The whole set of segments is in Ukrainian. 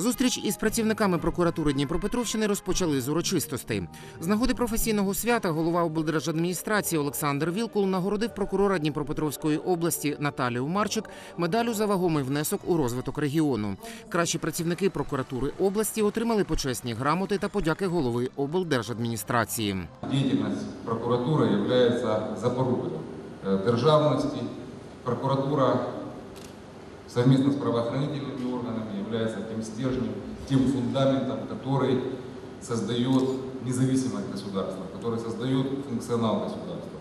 Зустріч із працівниками прокуратури Дніпропетровщини розпочали з урочистостей. З нагоди професійного свята голова облдержадміністрації Олександр Вілкул нагородив прокурора Дніпропетровської області Наталію Марчик медалю за вагомий внесок у розвиток регіону. Кращі працівники прокуратури області отримали почесні грамоти та подяки голови облдержадміністрації. Деятельность прокуратуры является запорукой э, державности. Прокуратура совместно с правоохранительными органами является тем стержнем, тем фундаментом, который создает независимость государства, который создает функционал государства.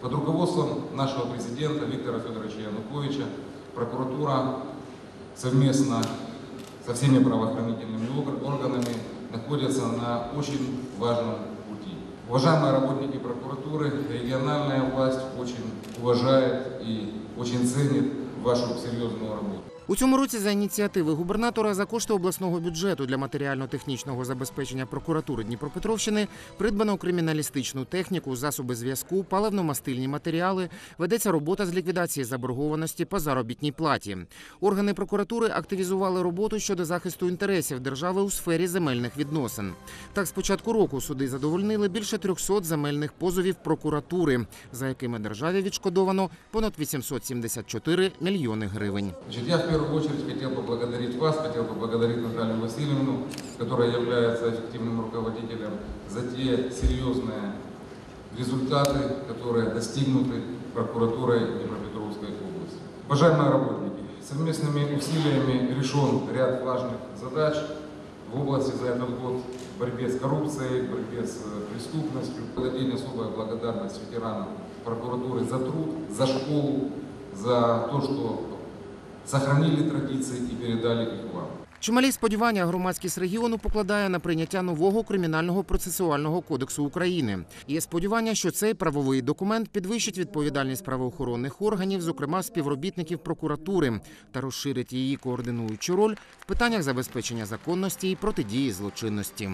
Под руководством нашего президента Виктора Федоровича Януковича прокуратура совместно со всеми правоохранительными орг- органами находится на очень важном пути. Уважаемые работники прокуратуры, региональная власть очень уважает и очень ценит вашу серьезную работу. У цьому році за ініціативи губернатора за кошти обласного бюджету для матеріально-технічного забезпечення прокуратури Дніпропетровщини придбано криміналістичну техніку, засоби зв'язку, паливно-мастильні матеріали. Ведеться робота з ліквідації заборгованості по заробітній платі. Органи прокуратури активізували роботу щодо захисту інтересів держави у сфері земельних відносин. Так, з початку року суди задовольнили більше 300 земельних позовів прокуратури, за якими державі відшкодовано понад 874 мільйони гривень. Я первую очередь хотел поблагодарить вас, хотел поблагодарить Наталью Васильевну, которая является эффективным руководителем, за те серьезные результаты, которые достигнуты прокуратурой Днепропетровской области. Уважаемые работники, совместными усилиями решен ряд важных задач в области за этот год в борьбе с коррупцией, в борьбе с э, преступностью. Отдельно особая благодарность ветеранам прокуратуры за труд, за школу, за то, что сохранили традиции и передали их вам. Чималі сподівання громадськість регіону покладає на прийняття нового кримінального процесуального кодексу України. Є сподівання, що цей правовий документ підвищить відповідальність правоохоронних органів, зокрема співробітників прокуратури, та розширить її координуючу роль в питаннях забезпечення законності і протидії злочинності.